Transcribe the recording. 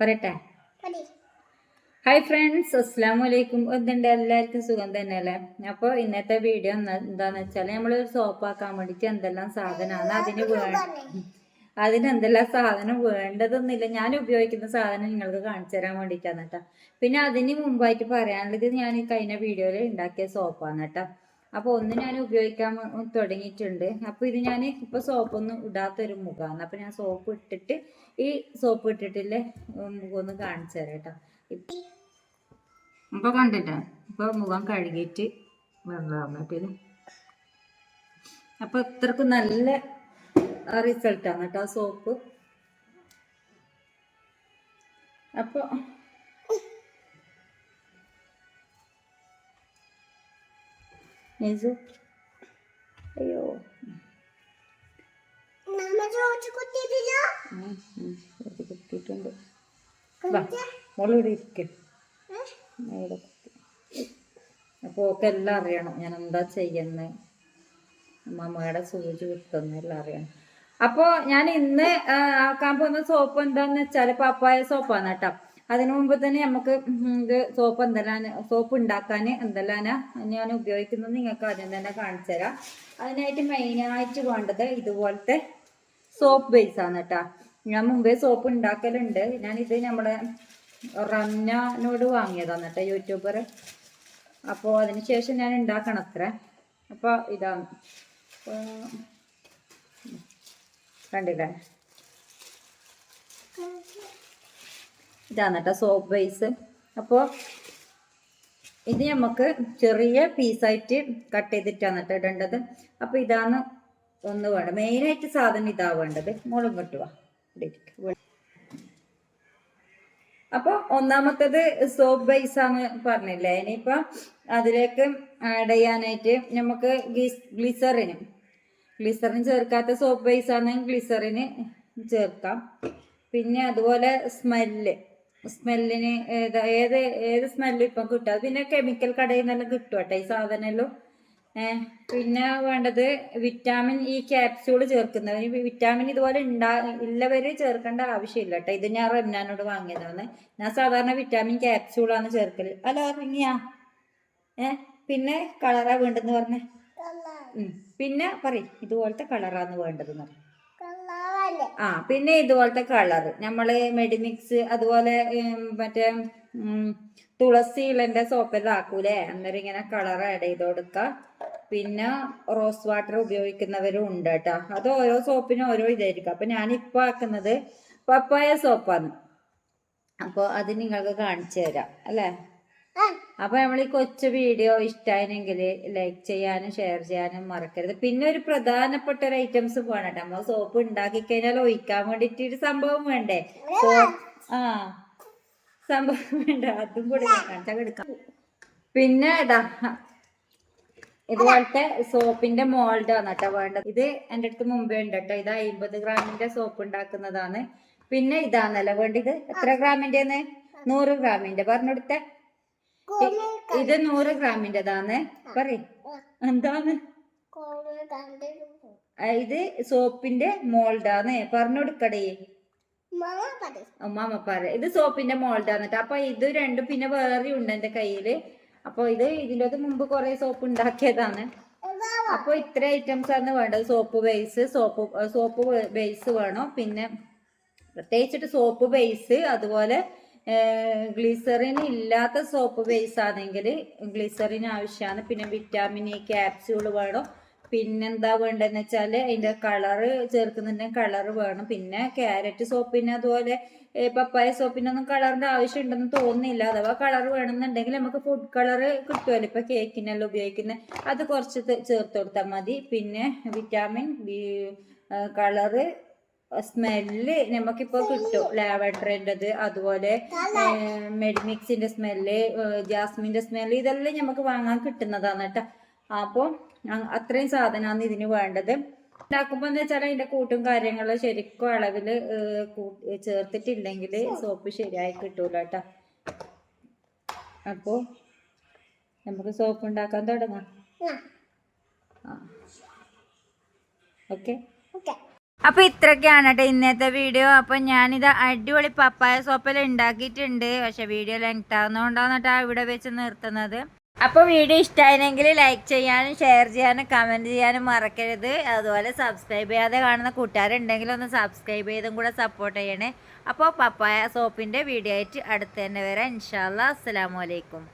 പറയട്ടെ? Hi friends അസ്സാം വലൈക്കും എന്തുണ്ട് എല്ലാവർക്കും സുഖം തന്നെയല്ലേ? അപ്പോൾ ഇന്നത്തെ വീഡിയോ എന്താന്ന് വെച്ചാൽ നമ്മൾ ഒരു സോപ്പാക്കാൻ വേണ്ടിയിട്ട് എന്തെല്ലാം സാധനമാണ് അതിന് വേണ്ട അതിന് എന്തെല്ലാം സാധനം വേണ്ടതൊന്നുമില്ല ഞാൻ ഉപയോഗിക്കുന്ന സാധനം നിങ്ങൾക്ക് കാണിച്ചു തരാൻ വേണ്ടിയിട്ടാണ് കേട്ടോ. പിന്നെ അതിന് മുമ്പായിട്ട് പറയാനുള്ളത് ഞാൻ ഈ കഴിഞ്ഞ വീഡിയോയിൽ ഉണ്ടാക്കിയ സോപ്പാണ് കേട്ടോ. അപ്പോൾ ഒന്ന് ഞാൻ ഉപയോഗിക്കാൻ തുടങ്ങിയിട്ടുണ്ട്. അപ്പോൾ ഇത് ഞാൻ ഇപ്പോൾ സോപ്പൊന്നും ഇടാത്തൊരു മുഖമാണ് അപ്പോൾ ഞാൻ സോപ്പ് ഇട്ടിട്ട് ഈ സോപ്പ് ഇട്ടിട്ടില്ലേ? മുഖമൊന്ന് കാണിച്ചു തരാം കേട്ടോ. ഇപ്പോൾ കണ്ടിട്ടോ ഇപ്പോൾ മുഖം കഴുകിയിട്ട് വെള്ളം അപ്പൊ അപ്പോൾ ഇത്രക്ക് നല്ല റിസൾട്ടാണ് കേട്ടോ സോപ്പ് അപ്പോൾ നിസു അയ്യോ കുത്തിയിട്ടുണ്ട്. വാ മോളിവിടെ ഇരിക്ക. ഇവിടെ കുത്തി. അപ്പോൾ ഒക്കെ എല്ലാം അറിയണം ഞാൻ എന്താ ചെയ്യുന്നത് മമ്മയുടെ സൂചി കുത്തുന്നെല്ലാം അറിയണം. അപ്പോൾ ഞാൻ ഇന്ന് ആക്കാൻ പോകുന്ന സോപ്പ് എന്താന്ന് വെച്ചാൽ പപ്പായ സോപ്പാണ് കേട്ടോ അതിനു മുമ്പ് തന്നെ നമുക്ക് ഇത് സോപ്പ് എന്തെല്ലാം സോപ്പ് ഉണ്ടാക്കാൻ എന്തെല്ലാം ഞാൻ ഉപയോഗിക്കുന്നത് നിങ്ങൾക്ക് ആദ്യം തന്നെ കാണിച്ചു തരാം. അതിനായിട്ട് മെയിനായിട്ട് വേണ്ടത് ഇതുപോലത്തെ സോപ്പ് ബേസ് ആണ് കേട്ടോ. ഞാൻ മുമ്പേ സോപ്പ് ഉണ്ടാക്കലുണ്ട്. ഞാനിത് നമ്മളെ റന്നോട് വാങ്ങിയതാണ് കേട്ടോ യൂട്യൂബർ. അപ്പോൾ അതിന് ശേഷം ഞാൻ ഉണ്ടാക്കണം അത്ര. അപ്പോൾ ഇതാണ്. കണ്ടില്ലേ? ഇതാണ് കേട്ടോ സോപ്പ് ബേസ് അപ്പോൾ ഇത് നമുക്ക് ചെറിയ പീസായിട്ട് കട്ട് ചെയ്തിട്ടാണ് കേട്ടോ ഇടേണ്ടത്. അപ്പോൾ ഇതാണ് ഒന്ന് വേണ്ടത്. മെയിനായിട്ട് സാധനം ഇതാ വേണ്ടത്. മുളക് കിട്ടുക അപ്പോൾ ഒന്നാമത്തത് സോപ്പ് ബേസ് ആണ് പറഞ്ഞില്ലേ. ഇനിയിപ്പോൾ അതിലേക്ക് ആഡ് ചെയ്യാനായിട്ട് നമുക്ക് ഗ്ലിസറിന് ഗ്ലിസറിന് ചേർക്കാത്ത സോപ്പ് ബേസ് ആണ് ഗ്ലിസറിന് ചേർക്കാം. പിന്നെ അതുപോലെ സ്മെല്ല് സ്മെല്ലിന് ഏത് ഏത് ഏത് സ്മെല്ലും ഇപ്പം കിട്ടും. അത് പിന്നെ കെമിക്കൽ കടയിൽ നിന്നെല്ലാം കിട്ടും കേട്ടോ ഈ സാധനമെല്ലാം. പിന്നെ വേണ്ടത് വിറ്റാമിൻ ഈ ക്യാപ്സ്യൂൾ ചേർക്കുന്നത്. വിറ്റാമിൻ ഇതുപോലെ ഉണ്ടാ ഉള്ളവര് ചേർക്കേണ്ട ആവശ്യമില്ല കേട്ടോ. ഇത് ഞാൻ റംനാനോട് വാങ്ങിയതാണ്. ഞാൻ സാധാരണ വിറ്റാമിൻ ക്യാപ്സ്യൂളാണ് ചേർക്കൽ. അല്ല ഇറങ്ങിയാ ഏ പിന്നെ കളറാ വേണ്ടെന്ന് പറഞ്ഞേ. പിന്നെ പറയും ഇതുപോലത്തെ കളറാന്ന് വേണ്ടതെന്ന് പറയും. ആ പിന്നെ ഇതുപോലത്തെ കളർ. നമ്മൾ മെഡിമിക്സ് അതുപോലെ മറ്റേ തുളസി ഇളന്റെ സോപ്പ് ആക്കൂലേ അന്നേരം ഇങ്ങനെ കളർ ആഡ് ചെയ്ത് കൊടുക്ക. പിന്നെ റോസ് വാട്ടർ ഉപയോഗിക്കുന്നവരും ഉണ്ട് കേട്ടോ അത് ഓരോ സോപ്പിനും ഓരോ ഇതായിരിക്കും. അപ്പൊ ഞാനിപ്പോ ആക്കുന്നത് പപ്പായ സോപ്പാണ്. അപ്പോൾ അത് നിങ്ങൾക്ക് കാണിച്ചു തരാം. അല്ലേ? അപ്പൊ നമ്മൾ ഈ കൊച്ചു വീഡിയോ ഇഷ്ടമായിരുന്നെങ്കിൽ ലൈക്ക് ചെയ്യാനും ഷെയർ ചെയ്യാനും മറക്കരുത്. പിന്നെ ഒരു പ്രധാനപ്പെട്ട ഒരു ഐറ്റംസ് വേണം നമ്മൾ സോപ്പ് ഉണ്ടാക്കി കഴിഞ്ഞാൽ ഒഴിക്കാൻ വേണ്ടിട്ട് ഒരു സംഭവം വേണ്ടേ? ആ. സംഭവം വേണ്ട. അതും കൂടെ എടുക്കാം. പിന്നെ ഇതാ ഇതുപോലത്തെ സോപ്പിന്റെ മോൾഡ് ആണ് കേട്ടോ വേണ്ടത്. ഇത് എന്റെ അടുത്ത് മുമ്പേ ഉണ്ട് കേട്ടോ. ഇത് അമ്പത് ഗ്രാമിന്റെ സോപ്പ് ഉണ്ടാക്കുന്നതാണ്. പിന്നെ ഇതാണല്ലോ വേണ്ടത് എത്ര ഗ്രാമിന്റെ നൂറ് ഗ്രാമിന്റെ. പറഞ്ഞെടുത്തേ ഇത് നൂറ് ഗ്രാമിന്റെതാണ് പറയ്. എന്താണ്? ആ, ഇത് സോപ്പിന്റെ മോൾഡാന്ന്. പറഞ്ഞു കൊടുക്കടേ പറ ഇത് സോപ്പിന്റെ മോൾഡാന്നിട്ട്. അപ്പൊ ഇത് രണ്ടും പിന്നെ വേറെ ഉണ്ട് എന്റെ കയ്യിൽ. അപ്പൊ ഇത് ഇതിലത് മുമ്പ് കുറെ സോപ്പ് ഉണ്ടാക്കിയതാണ്. അപ്പൊ ഇത്ര ഐറ്റംസ് ആണ് വേണ്ടത്. Soap base soap soap base വേണം. പിന്നെ പ്രത്യേകിച്ചിട്ട് സോപ്പ് ബേസ് അതുപോലെ ഗ്ലിസറിൻ ഇല്ലാത്ത സോപ്പ് ബേസ് ആണെങ്കിൽ ഗ്ലിസറിൻ ആവശ്യമാണ് പിന്നെ വിറ്റാമിൻ ഇ ക്യാപ്സ്യൂൾ വേണം. പിന്നെന്താ വേണ്ടതെന്ന് വെച്ചാൽ അതിന്റെ കളറ് ചേർക്കുന്നുണ്ടെങ്കിൽ കളറ് വേണം. പിന്നെ ക്യാരറ്റ് സോപ്പിന് അതുപോലെ പപ്പായ സോപ്പിനൊന്നും കളറിന്റെ ആവശ്യം ഉണ്ടെന്ന് തോന്നുന്നില്ല. അഥവാ കളർ വേണമെന്നുണ്ടെങ്കിൽ നമുക്ക് ഫുഡ് കളറ് കിട്ടുമല്ലോ ഇപ്പം കേക്കിനെല്ലാം ഉപയോഗിക്കുന്നത് അത് കുറച്ച് ചേർത്ത് കൊടുത്താൽ മതി. പിന്നെ വിറ്റാമിൻ ബി കളറ് സ്മെല്ല് നമുക്കിപ്പോൾ കിട്ടും. ലാവൻഡറിന്റെത് അതുപോലെ മെഡിമിക്സിന്റെ സ്മെല്ല് ജാസ്മിന്റെ സ്മെല്ല് ഇതെല്ലാം നമുക്ക് വാങ്ങാൻ കിട്ടുന്നതാണ് കേട്ടോ അപ്പോൾ അത്രയും സാധനമാണ് ഇതിന് വേണ്ടത്. ഉണ്ടാക്കുമ്പോൾ എന്ന് വെച്ചാൽ അതിന്റെ കൂട്ടും കാര്യങ്ങളും ശരിക്കും അളവിൽ ചേർത്തിട്ടില്ലെങ്കിൽ സോപ്പ് ശരിയായി കിട്ടൂല കേട്ടോ അപ്പോൾ നമുക്ക് സോപ്പ് ഉണ്ടാക്കാൻ തുടങ്ങാം. ആ. ഓക്കെ. Okay. അപ്പൊ ഇത്രയൊക്കെയാണ് കേട്ടോ ഇന്നത്തെ വീഡിയോ അപ്പൊ ഞാനിത് അടിപൊളി പപ്പായ സോപ്പിൽ ഉണ്ടാക്കിയിട്ടുണ്ട്. പക്ഷെ വീഡിയോ ലെങ്ത് ആവുന്നതുകൊണ്ടാണ് കേട്ടോ ഇവിടെ വെച്ച് നിർത്തുന്നത്. അപ്പോൾ വീഡിയോ ഇഷ്ടമായിരുന്നെങ്കിൽ ലൈക്ക് ചെയ്യാനും ഷെയർ ചെയ്യാനും കമന്റ് ചെയ്യാനും മറക്കരുത്. അതുപോലെ സബ്സ്ക്രൈബ് ചെയ്യാതെ കാണുന്ന കൂട്ടുകാരുണ്ടെങ്കിൽ ഒന്ന് സബ്സ്ക്രൈബ് ചെയ്തും കൂടെ സപ്പോർട്ട് ചെയ്യണേ. അപ്പോൾ പപ്പായ സോപ്പിന്റെ വീഡിയോ ആയിട്ട് അടുത്ത് തന്നെ വരാം. ഇൻഷാല്ലാ അസ്സാം വലൈക്കും